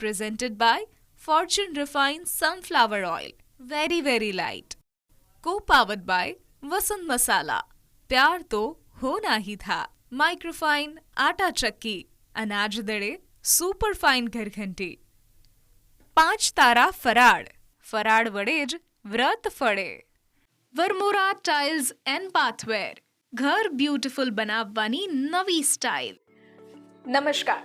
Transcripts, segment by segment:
presented by Fortune Refined Sunflower Oil. Very, very light. Co-powered by Vasant Masala. प्यार तो होना ही था microfine atta ચક્કી અનાજ દળે સુપર ફાઇન ઘરઘંટી પાંચ તારા ફરાળ ફરાળ વડે જ વ્રત ફળે. વરમોરા ટાઇલ્સ એન્ડ પાથવેર ઘર બ્યુટીફુલ બનાવવાની નવી સ્ટાઇલ નમસ્કાર.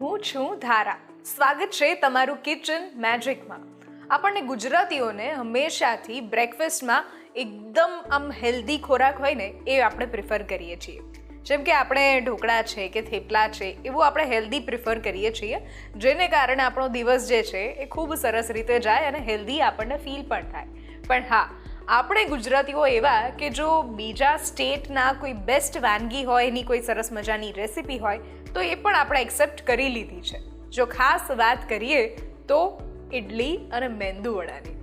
હું છું ધારા. સ્વાગત છે તમારું કિચન મેજિકમાં આપણને ગુજરાતીઓને હંમેશાથી બ્રેકફાસ્ટમાં એકદમ આમ હેલ્ધી ખોરાક હોય ને, એ આપણે પ્રિફર કરીએ છીએ. જેમ કે આપણે ઢોકળા છે કે થેપલા છે, એવું આપણે હેલ્ધી પ્રિફર કરીએ છીએ. જેને કારણે આપણો દિવસ જે છે, એ ખૂબ સરસ રીતે જાય અને હેલ્ધી આપણને ફીલ પણ થાય. પણ હા, આપણે ગુજરાતીઓ એવા કે જો બીજા સ્ટેટના કોઈ બેસ્ટ વાનગી હોય, એની કોઈ સરસ મજાની રેસિપી હોય, તો એ પણ આપણે એક્સેપ્ટ કરી લીધી છે. જો ખાસ વાત કરીએ, તો ઇડલી અને મેંદુવડાની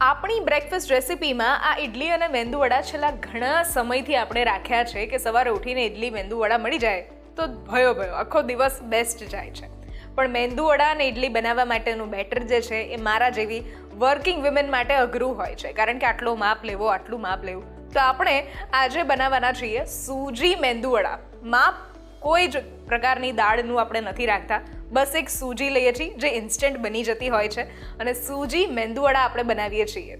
આપણી બ્રેકફાસ્ટ રેસિપીમાં આ ઇડલી અને મેંદુવડા છેલ્લા ઘણા સમયથી આપણે રાખ્યા છે કે સવારે ઉઠીને ઇડલી મેંદુવડા મળી જાય, તો ભયો ભયો, આખો દિવસ બેસ્ટ જાય છે. પણ મેંદુવડા અને ઇડલી બનાવવા માટેનું બેટર જે છે એ મારા જેવી વર્કિંગ વિમેન માટે અઘરું હોય છે. કારણ કે આટલો માપ લેવો, આટલું માપ લેવું. તો આપણે આજે બનાવવાના છીએ સૂજી મેંદુવડા. માપ કોઈ જ પ્રકારની દાળનું આપણે નથી રાખતા. બસ એક સૂજી લઈએ છીએ જે ઇન્સ્ટન્ટ બની જતી હોય છે અને સૂજી મેંદુવડા આપણે બનાવીએ છીએ.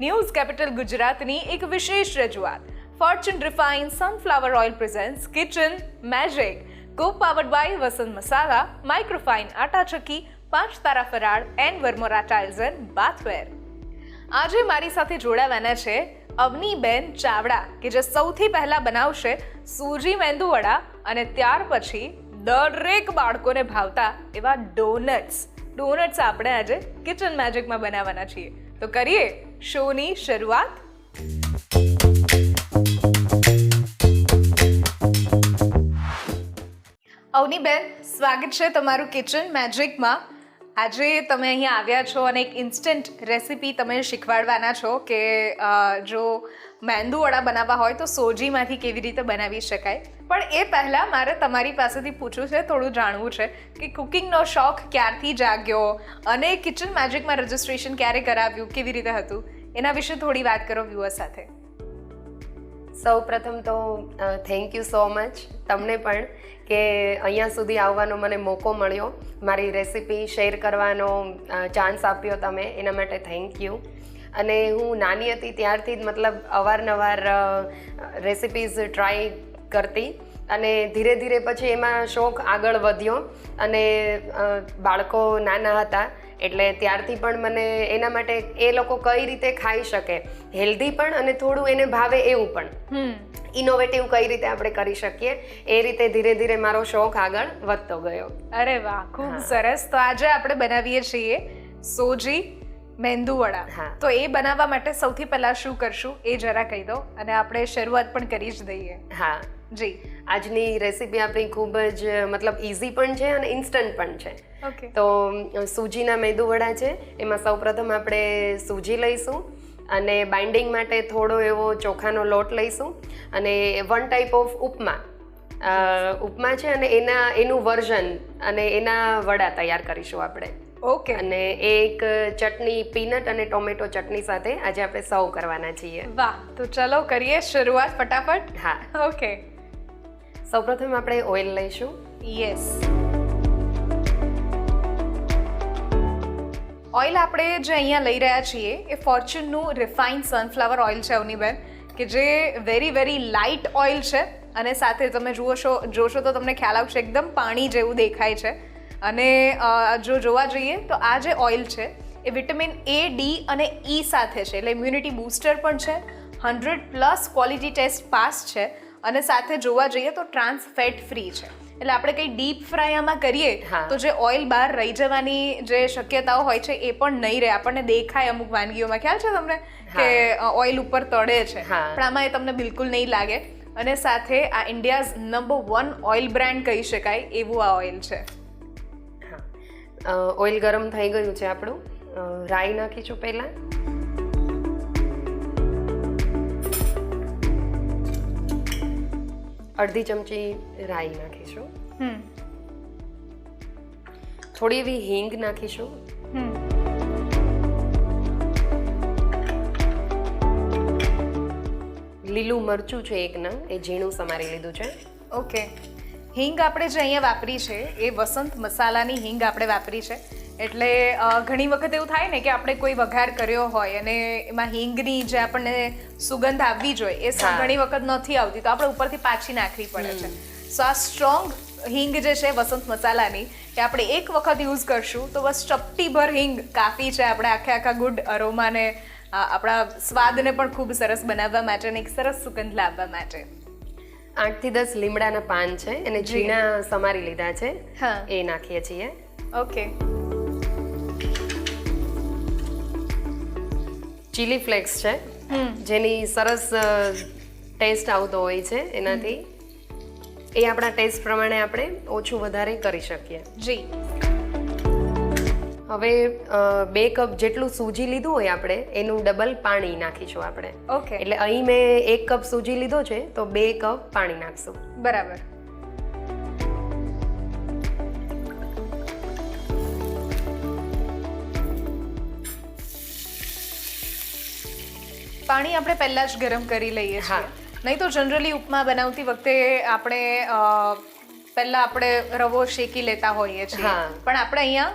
ન્યૂઝ કેપિટલ ગુજરાતની એક વિશેષ રજૂઆત. Fortune refine sunflower oil presents kitchen, magic powered by Vasant masala microfine atta chakki Panch Tara Faral and Varmora tiles and bathware આજે મારી સાથે જોડાવાના છે અવનીબેન ચાવડા, કે જે સૌથી પહેલાં બનાવશે સૂજી મેંદુવડા અને ત્યાર પછી દરેક બાળકોને ભાવતા એવા ડોનટ્સ ડોનટ્સ આપણે આજે કિચન મેજિકમાં બનાવવાના છીએ. તો કરીએ શોની શરૂઆત. અવનીબેન સ્વાગત છે તમારું કિચન મેજિકમાં આજે તમે અહીંયા આવ્યા છો અને એક ઇન્સ્ટન્ટ રેસિપી તમે શીખવાડવાના છો કે જો મેંદુવડા બનાવવા હોય તો સોજીમાંથી કેવી રીતે બનાવી શકાય. પણ એ પહેલાં મારે તમારી પાસેથી પૂછવું છે, થોડું જાણવું છે કે કુકિંગનો શોખ ક્યારથી જાગ્યો અને કિચન મેજિકમાં રજિસ્ટ્રેશન ક્યારે કરાવ્યું, કેવી રીતે હતું? એના વિશે થોડી વાત કરો વ્યુઅર સાથે. સૌ પ્રથમ તો થેન્ક યુ સો મચ તમને પણ કે અહીંયા સુધી આવવાનો મને મોકો મળ્યો. મારી રેસિપી શેર કરવાનો ચાન્સ આપ્યો તમે, એના માટે થેન્ક યુ અને હું નાની હતી ત્યારથી જ મતલબ અવારનવાર રેસિપીઝ ટ્રાય કરતી. અને ધીરે ધીરે પછી એમાં શોખ આગળ વધ્યો. અને બાળકો નાના હતા એટલે ત્યારથી પણ મને એના માટે એ લોકો કઈ રીતે ખાઈ શકે હેલ્ધી પણ અને થોડું એને ભાવે એવું પણ. ઇનોવેટિવ કઈ રીતે આપણે કરી શકીએ એ રીતે ધીરે ધીરે મારો શોખ આગળ વધતો ગયો. અરે વાહ ખૂબ સરસ. તો આજે આપણે બનાવીએ છીએ સોજી મેંદુવડા હા. તો એ બનાવવા માટે સૌથી પહેલા શું કરશું એ જરા કહી દો અને આપણે શરૂઆત પણ કરી જ દઈએ. હા. જી આજની રેસીપી આપણી ખૂબ જ મતલબ ઇઝી પણ છે અને ઇન્સ્ટન્ટ પણ છે. ઓકે તો સૂજીના મેદુવડા છે એમાં સૌપ્રથમ આપણે સૂજી લઈશું અને બાઇન્ડિંગ માટે થોડો એવો ચોખાનો લોટ લઈશું અને one type of upma. Upma છે અને એના એનું વર્ઝન અને એના વડા તૈયાર કરીશું આપણે. ઓકે અને એક ચટણી પીનટ અને ટોમેટો ચટણી સાથે આજે આપણે સર્વ કરવાના છીએ. વાહ તો ચલો કરીએ શરૂઆત ફટાફટ. હા. ઓકે સૌપ્રથમ આપણે ઓઇલ લઈશું. યસ ઓઇલ આપણે જે અહીંયા લઈ રહ્યા છીએ એ ફોર્ચ્યુનનું રિફાઇન્ડ સનફ્લાવર ઓઇલ છે અવનીબેન કે જે વેરી વેરી લાઇટ ઓઇલ છે. અને સાથે તમે જુઓ છો જોશો તો તમને ખ્યાલ આવશે એકદમ પાણી જેવું દેખાય છે. અને જો જોવા જઈએ તો આ જે ઓઇલ છે એ વિટામિન એ ડી અને ઈ સાથે છે. એટલે ઇમ્યુનિટી બૂસ્ટર પણ છે. Hundred plus quality test pass છે. અને સાથે જોવા જઈએ તો ટ્રાન્સ ફેટ ફ્રી છે. એટલે આપણે કંઈ ડીપ ફ્રાય આમાં કરીએ તો જે ઓઇલ બહાર રહી જવાની જે શક્યતાઓ હોય છે એ પણ નહીં રહે. આપણને દેખાય અમુક વાનગીઓમાં. ખ્યાલ છે તમને? કે ઓઇલ ઉપર તળે છે. પણ આમાં એ તમને બિલકુલ નહીં લાગે. અને સાથે આ India's number one oil brand કહી શકાય એવું આ ઓઇલ છે. ઓઇલ ગરમ થઈ ગયું છે આપણું. રાઈ નાખીશું પહેલાં. અડધી ચમચી રાઈ નાખીશું. હમ. થોડી એવી હિંગ નાખીશું. હમ. લીલું મરચું છે એક નંગ એ ઝીણું સમારી લીધું છે. ઓકે. હિંગ આપણે જે અહીંયા વાપરી છે એ વસંત મસાલાની હિંગ આપણે વાપરી છે. એટલે ઘણી વખત એવું થાય ને કે આપણે કોઈ વઘાર કર્યો હોય અને એમાં હિંગની જે આપણને સુગંધ આવવી જોઈએ એ ઘણી વખત નથી આવતી. તો આપણે ઉપરથી પાછી નાખવી પડે છે. સો આ સ્ટ્રોંગ હિંગ જે છે વસંત મસાલાની એ આપણે એક વખત યુઝ કરશું તો બસ ચપટીભર હિંગ કાફી છે આપણે આખે આખા ગુડ અરોમાને આપણા સ્વાદને પણ ખૂબ સરસ બનાવવા માટે અને એક સરસ સુગંધ લાવવા માટે. આઠથી દસ લીમડાના પાન છે એને. ઝીણા સમારી લીધા છે. હા. એ નાખીએ છીએ. ઓકે. ચીલી ફ્લેક્સ છે. જેની સરસ ટેસ્ટ આવતો હોય છે એનાથી. એ આપણા ટેસ્ટ પ્રમાણે આપણે ઓછું વધારે કરી શકીએ. જી. હવે બે કપ જેટલું સૂજી લીધું હોય આપણે એનું ડબલ પાણી નાખીશું આપણે. ઓકે. એટલે અહીં મેં એક કપ સૂજી લીધો છે તો બે કપ પાણી નાખશું. બરાબર. પાણી આપણે પહેલાં જ ગરમ કરી લઈએ છીએ. હા. નહીં તો જનરલી ઉપમા બનાવતી વખતે આપણે પહેલાં આપણે રવો શેકી લેતા હોઈએ છીએ. પણ આપણે અહીંયા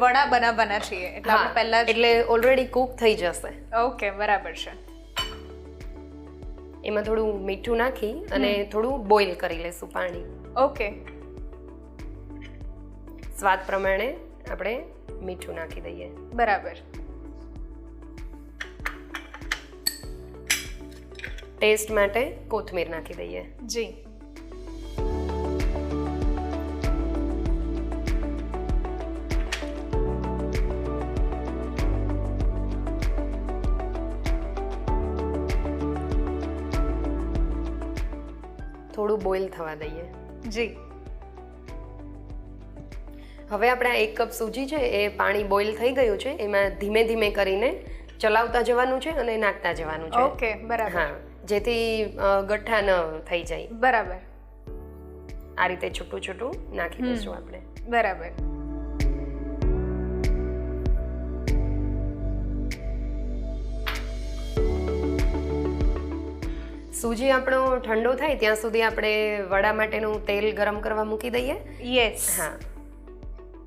વડા બનાવવાના છીએ. એટલે આપણે પહેલા એટલે ઓલરેડી કૂક થઈ જશે. ઓકે બરાબર છે. એમાં થોડું મીઠું નાખી અને થોડું બોઇલ કરી લેશું પાણી. ઓકે. સ્વાદ પ્રમાણે આપણે મીઠું નાખી દઈએ. બરાબર. ટેસ્ટ માટે કોથમીર નાખી દઈએ. જી. થોડું બોઇલ થવા દઈએ. જી. હવે આપણે આ એક કપ સૂજી છે એ પાણી બોઇલ થઈ ગયું છે એમાં ધીમે ધીમે કરીને ચલાવતા જવાનું છે અને નાખતા જવાનું છે. ઓકે બરાબર. હા. જેથી ગઠ્ઠા ન થઈ જાય. બરાબર. આ રીતે છૂટું છૂટું નાખી દઈશું આપણે. બરાબર. સૂજી આપણો ઠંડો થાય ત્યાં સુધી આપણે વડા માટેનું તેલ ગરમ કરવા મૂકી દઈએ. યસ હા.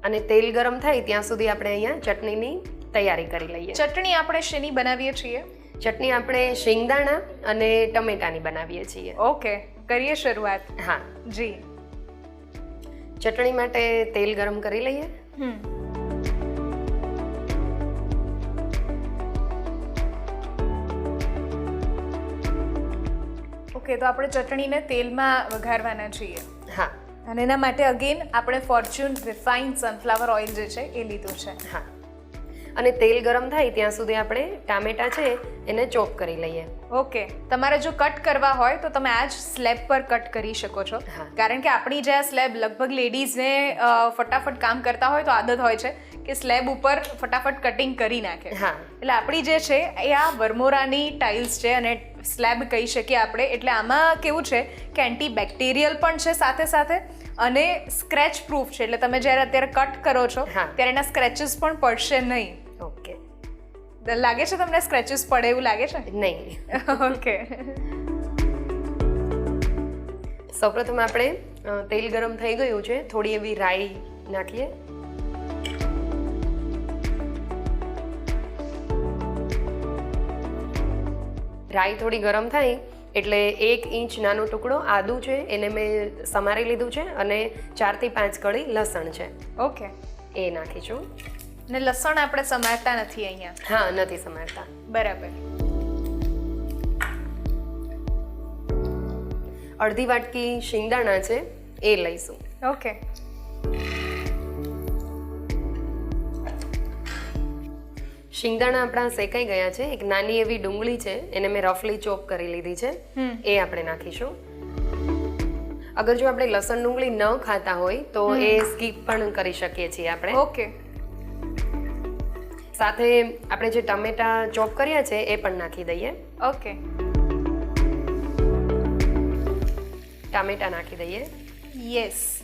અને તેલ ગરમ થાય ત્યાં સુધી આપણે અહીંયા ચટણીની તૈયારી કરી લઈએ. ચટણી આપણે શેની બનાવીએ છીએ? ચટણી આપણે શિંગદાણા અને ટમેટાની બનાવીએ છીએ. ઓકે કરીએ શરૂઆત. હા. જી. ચટણી માટે તેલ ગરમ કરી લઈએ. ઓકે તો આપણે ચટણીને તેલમાં વઘારવાના છીએ. હા. અને એના માટે અગેન આપણે ફોર્ચ્યુન રિફાઇન્ડ સનફ્લાવર ઓઇલ જે છે એ લીધું છે. હા. અને તેલ ગરમ થાય ત્યાં સુધી આપણે ટામેટા છે એને ચોપ કરી લઈએ. ઓકે. તમારે જો કટ કરવા હોય તો તમે આ જ સ્લેબ પર કટ કરી શકો છો. કારણ કે આપણી જે આ સ્લેબ લગભગ લેડીઝને ફટાફટ કામ કરતા હોય તો આદત હોય છે કે સ્લેબ ઉપર ફટાફટ કટિંગ કરી નાખે. હા. એટલે આપણી જે છે એ આ વરમોરાની ટાઇલ્સ છે અને સ્લેબ કહી શકીએ આપણે. એટલે આમાં કેવું છે કે એન્ટી બેક્ટેરિયલ પણ છે સાથે સાથે અને સ્ક્રેચ પ્રૂફ છે. એટલે તમે જ્યારે અત્યારે કટ કરો છો ત્યારે એના સ્ક્રેચીસ પણ પડશે નહીં. ઓકે. લાગે છે તમને સ્ક્રેચીસ પડે એવું લાગે છે? નહીં. ઓકે. સૌપ્રથમ આપણે તેલ ગરમ થઈ ગયું છે. થોડી એવી રાઈ નાખીએ. રાઈ થોડી ગરમ થાય એટલે એક ઇંચ નાનો ટુકડો આદું છે એને મેં સમારી લીધું છે અને ચારથી પાંચ કળી લસણ છે. ઓકે. એ નાખીશું. ને લસણ આપણે સમારતા નથી અહીંયા. હા નથી સમારતા. બરાબર. અડધી વાટકી શિંગદાણા છે એ લઈશું. ઓકે. શિંગદાણા આપણા શેકાઈ ગયા છે એક નાની એવી ડુંગળી છે એને મેં રફલી ચોપ કરી લીધી છે એ આપણે નાખીશું. અગર જો આપણે લસણ ડુંગળી ન ખાતા હોય તો એ સ્કીપ પણ કરી શકીએ છીએ આપણે. ઓકે. સાથે આપણે જે ટમેટા ચોપ કર્યા છે એ પણ નાખી દઈએ. ઓકે. ટામેટા નાખી દઈએ. યસ.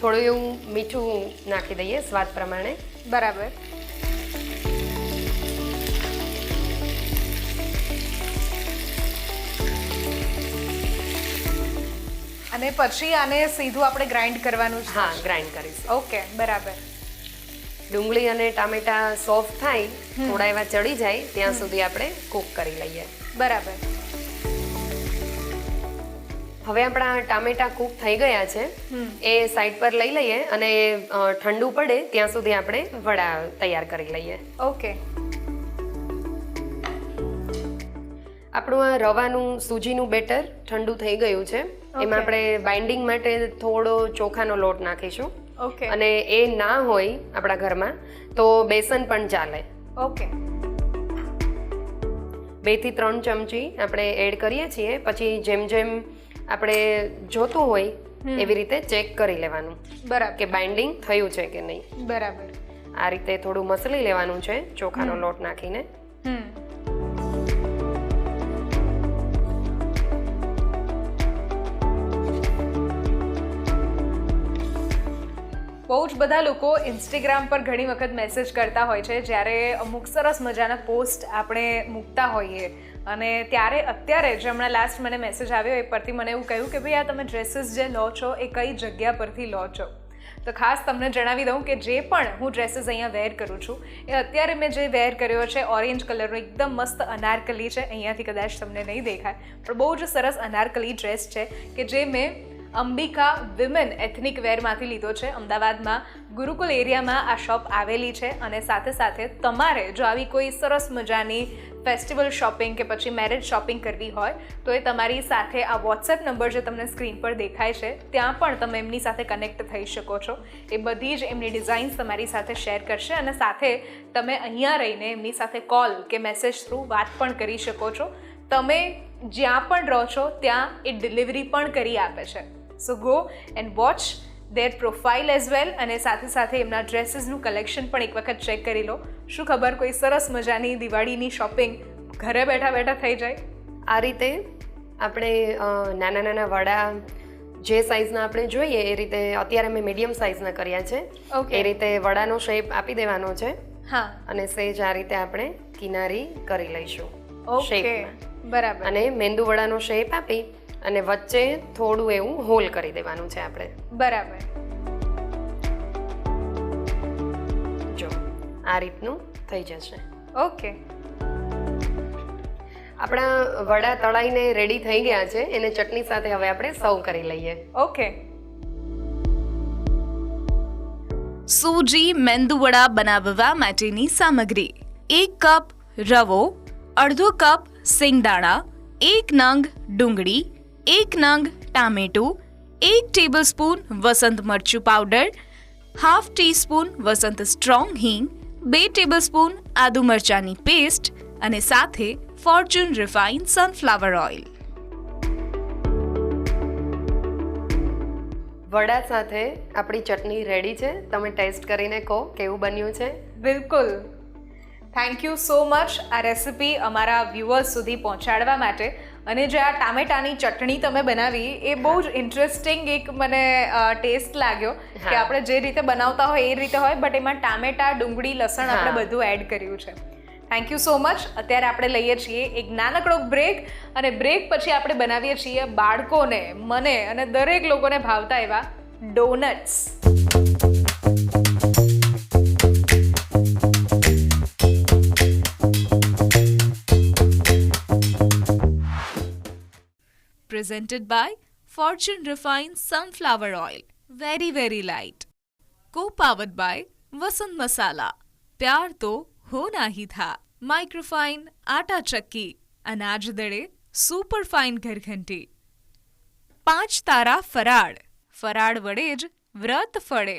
થોડું એવું મીઠું નાખી દઈએ સ્વાદ પ્રમાણે. બરાબર. અને પછી આને સીધું આપણે ગ્રાઇન્ડ કરવાનું છે હા ગ્રાઇન્ડ કરીશું. ઓકે બરાબર. ડુંગળી અને ટામેટા સોફ્ટ થાય થોડા એવા ચડી જાય ત્યાં સુધી આપણે કૂક કરી લઈએ. બરાબર. હવે આપણા ટામેટા કૂક થઈ ગયા છે. એ સાઈડ પર લઈ લઈએ અને ઠંડુ પડે ત્યાં સુધી આપણે વડા તૈયાર કરી લઈએ. ઓકે. આપણું આ રવાનું સૂજીનું બેટર ઠંડુ થઈ ગયું છે. એમાં આપણે બાઇન્ડિંગ માટે થોડો ચોખાનો લોટ નાખીશું. ઓકે. અને એ ના હોય આપણા ઘરમાં તો બેસન પણ ચાલે. ઓકે. બેથી ત્રણ ચમચી આપણે એડ કરીએ છીએ પછી જેમ જેમ આપણે જોતું હોય એવી રીતે ચેક કરી લેવાનું બરાબર. કે બાઇન્ડિંગ થયું છે કે નહીં. બરાબર. આ રીતે થોડું મસળી લેવાનું છે ચોખાનો લોટ નાખીને. હમ. બહુ જ બધા લોકો ઇન્સ્ટાગ્રામ પર ઘણી વખત મેસેજ કરતા હોય છે. જ્યારે અમુક સરસ મજાના પોસ્ટ આપણે મૂકતા હોઈએ. અને ત્યારે અત્યારે જે હમણાં લાસ્ટ મને મેસેજ આવ્યો, એ પરથી મને એવું કહ્યું કે ભાઈ, આ તમે ડ્રેસીસ જે લો છો, એ કઈ જગ્યા પરથી લો છો? તો ખાસ તમને જણાવી દઉં કે જે પણ હું ડ્રેસીસ અહીંયા વેર કરું છું, એ અત્યારે મેં જે વેર કર્યો છે ઓરેન્જ કલરનો એકદમ મસ્ત અનારકલી છે. અહીંયાથી કદાચ તમને નહીં દેખાય, પણ બહુ જ સરસ અનારકલી ડ્રેસ છે કે જે મેં અંબિકા વિમેન એથનિક વેરમાંથી લીધો છે. અમદાવાદમાં ગુરુકુલ એરિયામાં આ શોપ આવેલી છે અને સાથે સાથે તમારે જો આવી કોઈ સરસ મજાની ફેસ્ટિવલ શોપિંગ કે પછી મેરેજ શોપિંગ કરવી હોય, તો એ તમારી સાથે આ વોટ્સએપ નંબર જે તમને સ્ક્રીન પર દેખાય છે, ત્યાં પણ તમે એમની સાથે કનેક્ટ થઈ શકો છો. એ બધી જ એમની ડિઝાઇન્સ તમારી સાથે શેર કરશે અને સાથે તમે અહીંયા રહીને એમની સાથે કોલ કે મેસેજ થ્રુ વાત પણ કરી શકો છો. તમે જ્યાં પણ રહો છો, ત્યાં એ ડિલિવરી પણ કરી આપે છે. So go and watch their profile as well અને સાથે સાથે એમના ડ્રેસીસનું કલેક્શન પણ એક વખત ચેક કરી લો. શું ખબર કોઈ સરસ મજાની દિવાળીની શોપિંગ ઘરે બેઠા બેઠા થઈ જાય? આ રીતે આપણે નાના નાના વડા જે સાઈઝના આપણે જોઈએ એ રીતે અત્યારે મેં મીડિયમ સાઇઝના કર્યા છે. એ રીતે વડાનો શેપ આપી દેવાનો છે. હા. અને સેજ આ રીતે આપણે કિનારી કરી લઈશું. ઓકે બરાબર. અને મેંદુ વડાનો શેપ આપી અને વચ્ચે થોડું એવું હોલ કરી દેવાનું છે આપણે. બરાબર. જો આ રીતનું થઈ જશે. ઓકે. આપણા વડા તળાઈને રેડી થઈ ગયા છે. એને ચટણી સાથે હવે આપણે સર્વ કરી લઈએ. ઓકે. સૂજી મેંદુવડા બનાવવા માટેની સામગ્રી. એક કપ રવો અડધો કપ સિંગદાણા એક નંગ ડુંગળી એક નંગ ટામેટું એક ટેબલસ્પૂન વસંત મરચું powder half teaspoon Vasant strong હિંગ બે ટેબલસ્પૂન આદુ મરચાની પેસ્ટ અને સાથે ફોર્ચ્યુન રિફાઇન સનફ્લાવર ઓઇલ વડા સાથે આપણી ચટણી રેડી છે. તમે ટેસ્ટ કરીને કહો કેવું બન્યું છે. બિલકુલ. થેન્ક યુ સો મચ આ રેસિપી અમારા વ્યુઅર્સ સુધી પહોંચાડવા માટે અને જે આ ટામેટાની ચટણી તમે બનાવી એ બહુ જ ઇન્ટરેસ્ટિંગ એક મને ટેસ્ટ લાગ્યો કે આપણે જે રીતે બનાવતા હોય એ રીતે હોય બટ એમાં ટામેટા ડુંગળી લસણ આપણે બધું એડ કર્યું છે. થેન્ક યુ સો મચ અત્યારે આપણે લઈએ છીએ એક નાનકડો બ્રેક અને બ્રેક પછી આપણે બનાવીએ છીએ બાળકોને મને અને દરેક લોકોને ભાવતા એવા donuts presented by Fortune Refined Sunflower Oil. Very, very light. Co powered by Vasant Masala. પ્યાર તો હોના હી થા માઇક્રોફાઇન આટા ચક્કી અનાજ દળે સુપરફાઇન ઘરઘંટી પાંચ તારા ફરાળ ફરાળ વડે જ વ્રત ફળે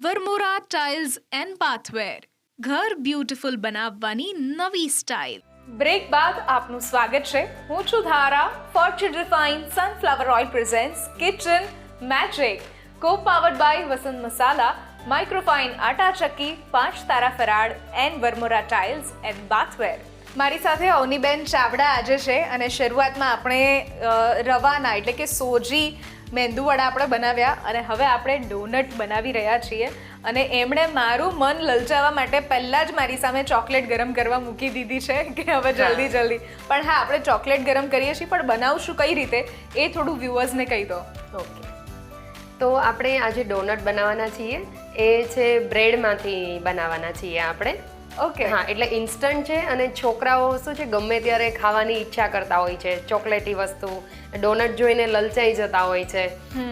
વરમોરા ટાઇલ્સ એન્ડ પાથવેર ઘર બ્યુટીફુલ બનાવવાની નવી સ્ટાઇલ બ્રેક બાદ આપનું સ્વાગત છે. હું છું Dhara Fortune refine sunflower oil presents kitchen magic co powered by Vasant Masala microfine atta chakki Panch Tara Faral and Varmora tiles and bathware મારી સાથે અવનીબેન ચાવડા આજે છે અને શરૂઆતમાં આપણે રવાના એટલે કે સોજી મેંદુવડા આપણે બનાવ્યા અને હવે આપણે ડોનટ બનાવી રહ્યા છીએ. અને એમણે મારું મન લલચાવવા માટે પહેલાં જ મારી સામે ચોકલેટ ગરમ કરવા મૂકી દીધી છે કે હવે જલ્દી જલ્દી. પણ હા આપણે ચોકલેટ ગરમ કરીએ છીએ પણ બનાવશું કઈ રીતે? એ થોડું વ્યુઅર્સને કહી દો. ઓકે. તો આપણે આજે ડોનટ બનાવવાના છીએ. એ છે બ્રેડમાંથી બનાવવાના છીએ આપણે. ઓકે હા એટલે ઇન્સ્ટન્ટ છે અને છોકરાઓ શું છે ગમે ત્યારે ખાવાની ઈચ્છા કરતા હોય છે ચોકલેટી વસ્તુ ડોનટ જોઈને લલચાઈ જતા હોય છે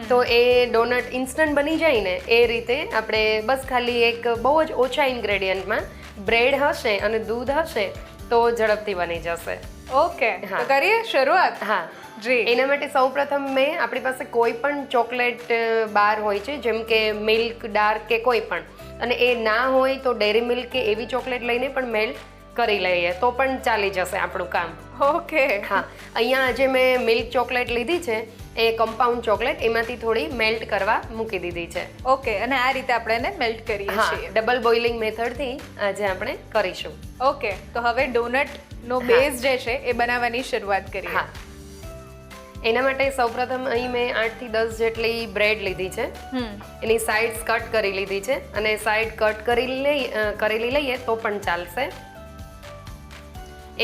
તો એ ડોનટ ઇન્સ્ટન્ટ બની જાય ને એ રીતે આપણે બસ ખાલી એક બહુ જ ઓછા ઇન્ગ્રેડિયન્ટમાં બ્રેડ હશે અને દૂધ હશે તો ઝડપથી બની જશે. ઓકે હા. કરીએ શરૂઆત? હા. જી. એના માટે સૌપ્રથમ મેં આપણી પાસે કોઈ પણ ચોકલેટ બાર હોય છે જેમ કે મિલ્ક ડાર્ક કે કોઈ પણ. અને એ ના હોય તો ડેરી મિલ્ક કે એવી ચોકલેટ લઈને પણ મેલ્ટ કરી લઈએ. તો પણ ચાલી જશે આપણું કામ. ઓકે. હા. અહીંયા આજે મેં મિલ્ક ચોકલેટ લીધી છે એ કમ્પાઉન્ડ ચોકલેટ એમાંથી થોડી મેલ્ટ કરવા મૂકી દીધી છે. ઓકે અને આ રીતે આપણે એને મેલ્ટ કરીએ છીએ. ડબલ બોઇલિંગ મેથડથી આજે આપણે કરીશું. ઓકે તો હવે ડોનટ નો બેઝ જે છે એ બનાવવાની શરૂઆત કરીએ. હા. એના માટે સૌપ્રથમ અહીં મેં આઠથી દસ જેટલી બ્રેડ લીધી છે. હમ. એની સાઇડ્સ કટ કરી લીધી છે અને સાઈડ કટ કરી લઈ કરેલી લઈએ તો પણ ચાલશે.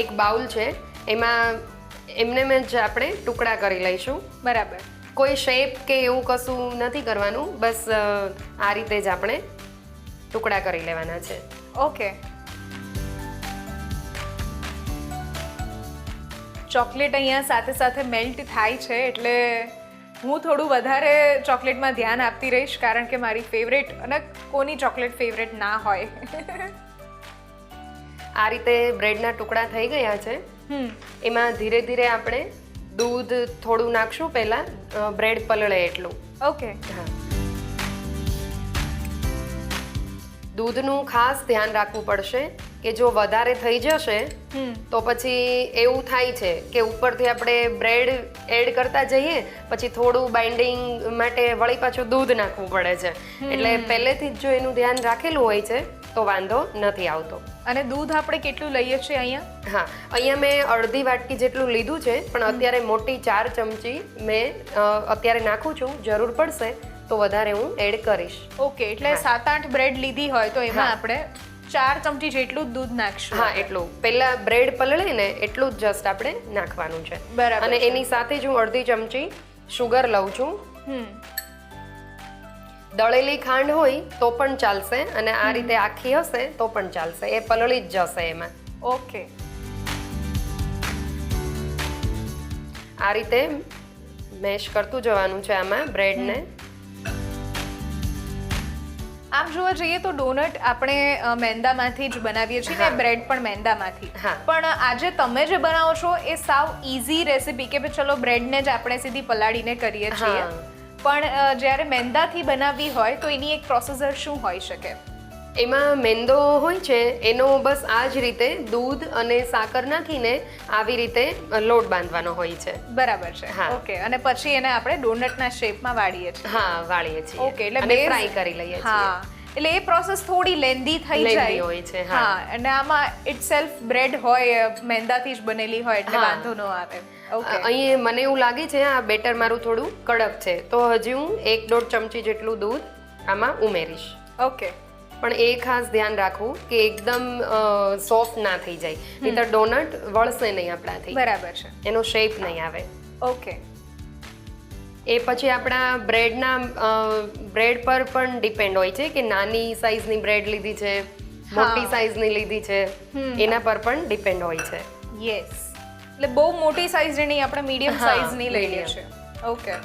એક બાઉલ છે એમાં એમને મેં જ આપણે ટુકડા કરી લઈશું. બરાબર. કોઈ શેપ કે એવું કશું નથી કરવાનું બસ આ રીતે જ આપણે ટુકડા કરી લેવાના છે. ઓકે. ચોકલેટ અહીંયા સાથે સાથે મેલ્ટ થાય છે એટલે હું થોડું વધારે ચોકલેટમાં ધ્યાન આપતી રહીશ કારણ કે મારી ફેવરેટ અને કોની ચોકલેટ ફેવરેટ ના હોય. આ રીતે બ્રેડના ટુકડા થઈ ગયા છે. એમાં ધીરે ધીરે આપણે દૂધ થોડું નાખશું પહેલાં બ્રેડ પલળે એટલું. ઓકે. હા. દૂધનું ખાસ ધ્યાન રાખવું પડશે. કે જો વધારે થઈ જશે તો પછી એવું થાય છે કે ઉપરથી આપણે બ્રેડ એડ કરતા જઈએ પછી થોડું બાઇન્ડિંગ માટે વળી પાછું દૂધ નાખવું પડે છે. એટલે પહેલેથી જ જો એનું ધ્યાન રાખેલું હોય છે તો વાંધો નથી આવતો. અને દૂધ આપણે કેટલું લઈએ છીએ અહીંયા? હા અહીંયા મેં અડધી વાટકી જેટલું લીધું છે પણ અત્યારે મોટી ચાર ચમચી મેં અત્યારે નાખું છું જરૂર પડશે તો વધારે હું એડ કરીશ. ઓકે એટલે સાત આઠ બ્રેડ લીધી હોય તો એમાં આપણે ચાર ચમચી જેટલું દૂધ નાખશું. હા એટલું. પહેલા બ્રેડ પલળીને એટલું જ જસ્ટ આપણે નાખવાનું છે. બરાબર અને એની સાથે જ હું અડધી ચમચી શુગર લઉં છું. દળેલી ખાંડ હોય તો પણ ચાલશે અને આ રીતે આખી હશે તો પણ ચાલશે. એ પલળી જ જશે એમાં. ઓકે. આ રીતે મેશ કરતું જવાનું છે આમાં બ્રેડને. આમ જોવા જઈએ તો ડોનટ આપણે મેંદામાંથી જ બનાવીએ છીએ ને બ્રેડ પણ મેંદામાંથી. પણ આજે તમે જે બનાવો છો એ સાવ ઇઝી રેસીપી કે ભાઈ ચલો બ્રેડને જ આપણે સીધી પલાળીને કરીએ છીએ. પણ જ્યારે મેંદાથી બનાવવી હોય તો એની એક પ્રોસેસર શું હોઈ શકે? એમાં મેંદો હોય છે એનો બસ આ જ રીતે દૂધ અને સાકર નાખીને આવી રીતે લોટ બાંધવાનો હોય છે. બરાબર છે. હા. ઓકે અને પછી એને આપણે ડોનટના શેપમાં વાળીએ છીએ. હા વાળીએ છીએ. ઓકે એટલે બે ફ્રાય કરી લઈએ છીએ. હા એટલે એ પ્રોસેસ થોડી લેન્ધી થઈ જાય. હોય છે, હા. અને આમાં ઇટ સેલ્ફ બ્રેડ હોય મેંદાથી જ બનેલી હોય એટલે વાંધો ન આવે. ઓકે. અહીં મને એવું લાગે છે આ બેટર મારું થોડું કડક છે. તો હજી હું એક દોઢ ચમચી જેટલું દૂધ આમાં ઉમેરીશ. ઓકે. પણ એ ખાસ ધ્યાન રાખવું કે એકદમ સોફ્ટ ના થઈ જાય. નહીતર ડોનટ વળશે નહીં આપણાથી. બરાબર છે. એનો શેપ નહીં આવે. ઓકે. એ પછી આપણા બ્રેડના બ્રેડ પર પણ ડિપેન્ડ હોય છે કે નાની સાઈઝની બ્રેડ લીધી છે મોટી સાઈઝની લીધી છે. એના પર પણ ડિપેન્ડ હોય છે. યસ એટલે બહુ મોટી સાઈઝની નહીં આપણે મીડિયમ સાઈઝની લઈ લઈએ છે ઓકે.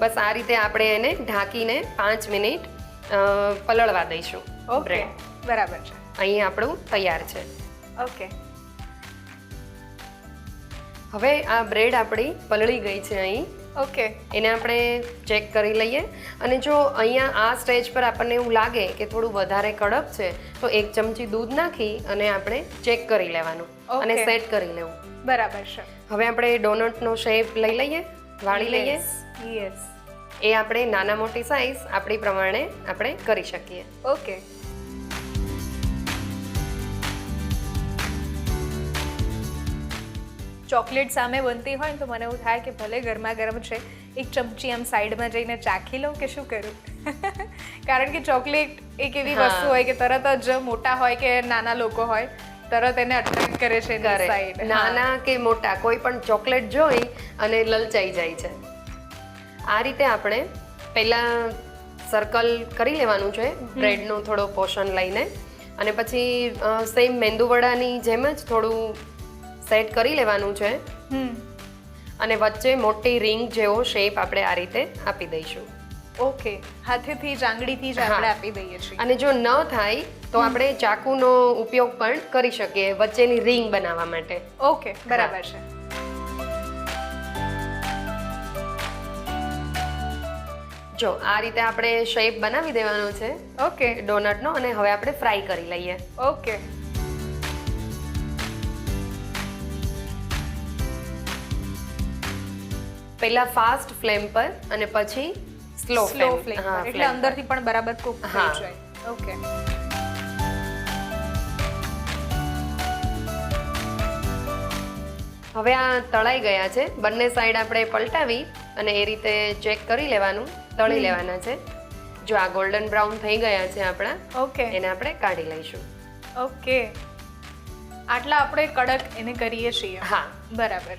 બસ આ રીતે આપણે એને ઢાંકીને પાંચ મિનિટ પલળવા દઈશું. ઓકે બ્રેડ બરાબર છે. અહીં આપણું તૈયાર છે. ઓકે હવે આ બ્રેડ આપણી પલળી ગઈ છે અહીં. ઓકે એને આપણે ચેક કરી લઈએ. અને જો અહીંયા આ સ્ટેજ પર આપણને એવું લાગે કે થોડું વધારે કડક છે તો એક ચમચી દૂધ નાખી અને આપણે ચેક કરી લેવાનું. અને સેટ કરી લેવું. બરાબર છે. હવે આપણે ડોનટનો શેપ લઈ લઈએ વાળી લઈએ. યસ એ આપણે નાના મોટી સાઈઝ આપણી પ્રમાણે આપણે કરી શકીએ. ઓકે. ચોકલેટ સામે બનતી હોય ને તો મને એવું થાય કે ભલે ગરમા ગરમ છે એક ચમચી આમ સાઈડમાં જઈને ચાખી લઉં કે શું કરું? કારણ કે ચોકલેટ એક એવી વસ્તુ હોય કે તરત જ મોટા હોય કે નાના લોકો હોય તરત એને અટ્રેક્ટ કરે છે નાના કે મોટા કોઈ પણ ચોકલેટ જોઈ અને લલચાઈ જાય છે. આ રીતે આપણે પહેલાં સર્કલ કરી લેવાનું છે બ્રેડનું થોડો પોષણ લઈને. અને પછી સેમ મેંદુવડાની જેમ જ થોડું સેટ કરી લેવાનું છે. હમ. અને વચ્ચે મોટી રિંગ જેવો શેપ આપણે આ રીતે આપી દઈશું. ઓકે. હાથેથી જ આંગળીથી જ આપણે આપી દઈએ છીએ. અને જો ન થાય તો આપણે ચાકુનો ઉપયોગ પણ કરી શકીએ વચ્ચેની રિંગ બનાવવા માટે. ઓકે. બરાબર છે. જો આ રીતે આપણે શેપ બનાવી દેવાનો છે. ઓકે ડોનટનો અને હવે આપણે ફ્રાય કરી લઈએ. ઓકે પહેલા ફાસ્ટ ફ્લેમ પર અને પછી સ્લો ફ્લેમ એટલે અંદરથી પણ બરાબર કુક થઈ હા. જાય. ઓકે હવે આ તળાઈ ગયા છે. બંને સાઈડ આપણે પલટાવી અને એ રીતે ચેક કરી લેવાનું તળી લેવાના છે. જો આ ગોલ્ડન બ્રાઉન થઈ ગયા છે આપણા ઓકે. એને આપણે કાઢી લઈશું. ઓકે. આટલા આપણે કડક એને કરીએ છીએ. હા. બરાબર.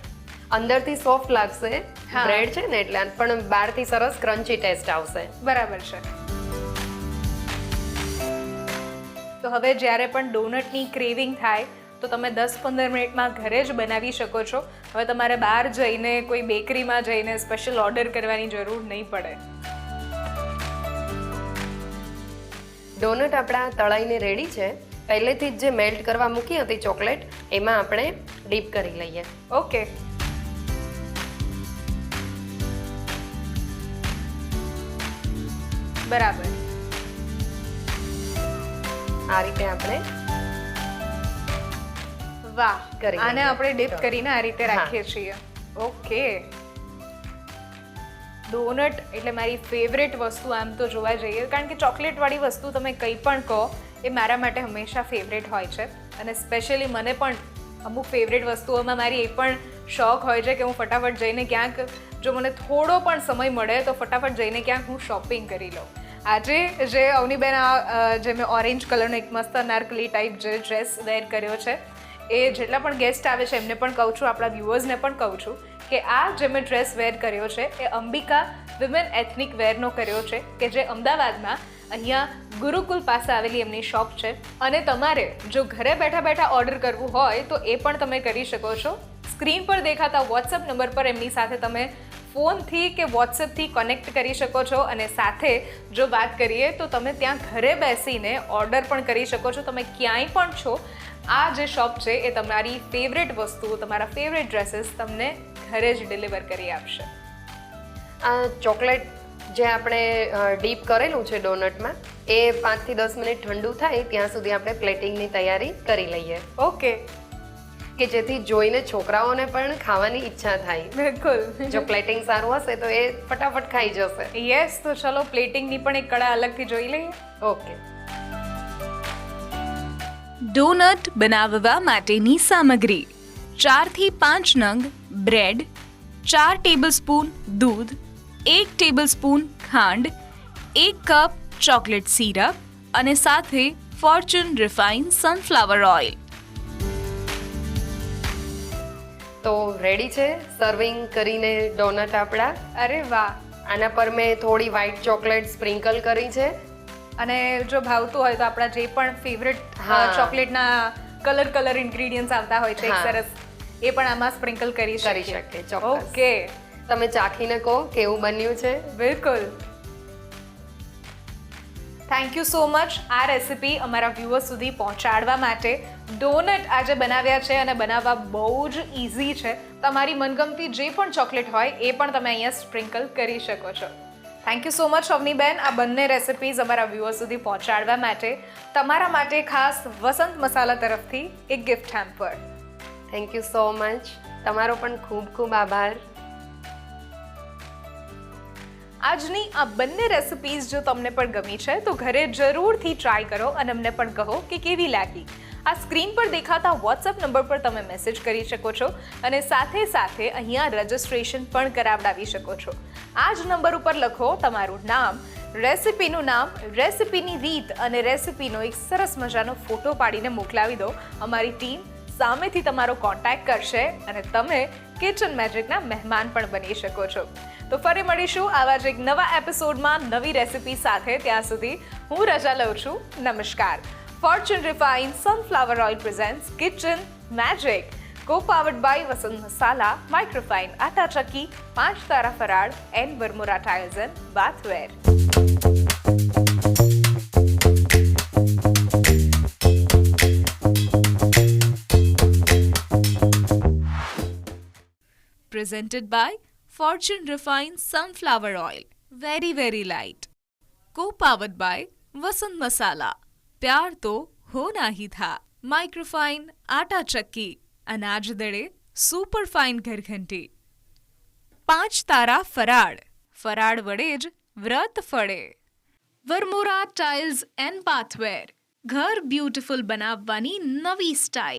અંદરથી સોફ્ટ લાગશે. બ્રેડ છે ને એટલે પણ બહારથી સરસ ક્રન્ચી ટેસ્ટ આવશે. બરાબર છે. તો હવે જ્યારે પણ ડોનટની ક્રેવિંગ થાય તો તમે દસ પંદર મિનિટમાં ઘરે જ બનાવી શકો છો. હવે તમારે બહાર જઈને કોઈ બેકરીમાં જઈને સ્પેશિયલ ઓર્ડર કરવાની જરૂર નહીં પડે. ડોનટ આપણા તળાઈને રેડી છે. પહેલેથી જ જે મેલ્ટ કરવા મૂકી હતી ચોકલેટ એમાં આપણે ડીપ કરી લઈએ. ઓકે બરાબર. આ રીતે આપણે વાહ કરી આને આપણે ડીપ કરીને આ રીતે રાખીએ છીએ. ઓકે ડોનટ એટલે મારી ફેવરેટ વસ્તુ આમ તો જોવા જઈએ. કારણ કે ચોકલેટવાળી વસ્તુ તમે કંઈ પણ કહો એ મારા માટે હંમેશા ફેવરેટ હોય છે. અને સ્પેશિયલી મને પણ અમુક ફેવરેટ વસ્તુઓમાં મારી એ પણ શોખ હોય છે કે હું ફટાફટ જઈને ક્યાંક જો મને થોડો પણ સમય મળે તો ફટાફટ જઈને ક્યાંક હું શોપિંગ કરી લઉં. આજે જે અવનીબેન આ જે મેં ઓરેન્જ કલરનો એક મસ્ત અનારકલી ટાઈપ જે ડ્રેસ વેર કર્યો છે એ જેટલા પણ ગેસ્ટ આવે છે, એમને પણ કહું છું, આપણા વ્યુઅર્સને પણ કહું છું કે આ જે મેં ડ્રેસ વેર કર્યો છે, એ અંબિકા વિમેન એથનિક વેરનો કર્યો છે, કે જે અમદાવાદમાં અહીંયા ગુરુકુલ પાસે આવેલી એમની શોપ છે. અને તમારે જો ઘરે બેઠા બેઠા ઓર્ડર કરવું હોય, તો એ પણ તમે કરી શકો છો. સ્ક્રીન પર દેખાતા વોટ્સઅપ નંબર પર એમની સાથે તમે ફોનથી કે વોટ્સએપથી કનેક્ટ કરી શકો છો. અને સાથે જો વાત કરીએ, તો તમે ત્યાં ઘરે બેસીને ઓર્ડર પણ કરી શકો છો. તમે ક્યાંય પણ છો આ જે શોપ છે એ તમારી ફેવરેટ વસ્તુઓ તમારા ફેવરેટ ડ્રેસીસ તમને ઘરે જ ડિલિવર કરી આપશે. આ ચોકલેટ જે આપણે ડીપ કરેલું છે ડોનટમાં એ પાંચથી દસ મિનિટ ઠંડુ થાય ત્યાં સુધી આપણે પ્લેટિંગની તૈયારી કરી લઈએ. ઓકે. કે જેથી જોઈને છોકરાઓને પણ ખાવાની ઈચ્છા થાય. બિલકુલ. જો પ્લેટિંગ સારું હશે તો એ ફટાફટ ખાઈ જશે. યસ તો ચલો પ્લેટિંગની પણ એક કળા અલગથી જોઈ લઈએ. ઓકે. ડોનટ બનાવવા માટેની સામગ્રી. ચારથી પાંચ નંગ બ્રેડ ચાર ટેબલસ્પૂન દૂધ એક ટેબલસ્પૂન ખાંડ એક કપ ચોકલેટ સિરપ અને સાથે ફોર્ચ્યુન રિફાઇન સનફ્લાવર ઓઇલ. તો રેડી છે? સર્વિંગ કરીને ડોનટ આપણા? અરે વાહ! આના પર મેં થોડી વ્હાઈટ ચોકલેટ સ્પ્રિંકલ કરી છે. અને જો ભાવતું હોય તો આપણા જે પણ ફેવરેટ ચોકલેટના કલર કલર ઇન્ગ્રેડિયન્ટ્સ આવતા હોય છે સરસ એ પણ આમાં સ્પ્રિંકલ કરી કરી શકીએ. ઓકે તમે ચાખીને કહો કેવું બન્યું છે. બિલકુલ. થેન્ક યુ સો મચ આ રેસિપી અમારા વ્યૂઅર્સ સુધી પહોંચાડવા માટે ડોનટ આજે બનાવ્યા છે અને બનાવવા બહુ જ ઇઝી છે. તમારી મનગમતી જે પણ ચોકલેટ હોય એ પણ તમે અહીંયા સ્પ્રિંકલ કરી શકો છો. થેન્ક યુ સો મચ અવનીબેન આ બંને રેસિપીઝ અમારા વ્યૂઅર સુધી પહોંચાડવા માટે તમારા માટે ખાસ વસંત મસાલા તરફથી એક gift hamper thank you so much તમારો પણ ખૂબ ખૂબ આભાર. આજની આ બંને રેસિપીઝ જો તમને પણ ગમી છે તો ઘરે જરૂરથી ટ્રાય કરો અને અમને પણ કહો કે કેવી લાગી. આ સ્ક્રીન પર દેખાતા વોટ્સઅપ નંબર પર તમે મેસેજ કરી શકો છો અને સાથે સાથે અહીંયા રજિસ્ટ્રેશન પણ કરાવડાવી શકો છો. આ જ નંબર ઉપર લખો તમારું નામ, રેસિપીનું નામ, રેસિપીની રીત અને રેસિપીનો એક સરસ મજાનો ફોટો પાડીને મોકલાવી દો. અમારી ટીમ સામેથી તમારો કોન્ટેક્ટ કરશે અને તમે કિચન મેજિકના મહેમાન પણ બની શકો છો. તો ફરી મળીશું આવા જ એક નવા એપિસોડમાં નવી રેસિપી સાથે. ત્યાં સુધી હું રજા લઉં છું. નમસ્કાર. Fortune Refined Sunflower Oil presents Kitchen Magic. Co-powered by Vasant Masala, Microfine, Atta Chakki, Panch Tara Farad and Vermura Tiles and Bathware. Presented by Fortune Refined Sunflower Oil. Very, very light. Co-powered by Vasant Masala. प्यार तो होना ही था microfine आटा चक्की अनाज दड़े super fine ઘરઘંટી પાંચ તારા ફરાળ ફરાળ વડે જ વ્રત ફળે વરમોરા ટાઇલ્સ એન્ડ બાથવેર ઘર બ્યુટીફુલ બનાવવાની નવી સ્ટાઇલ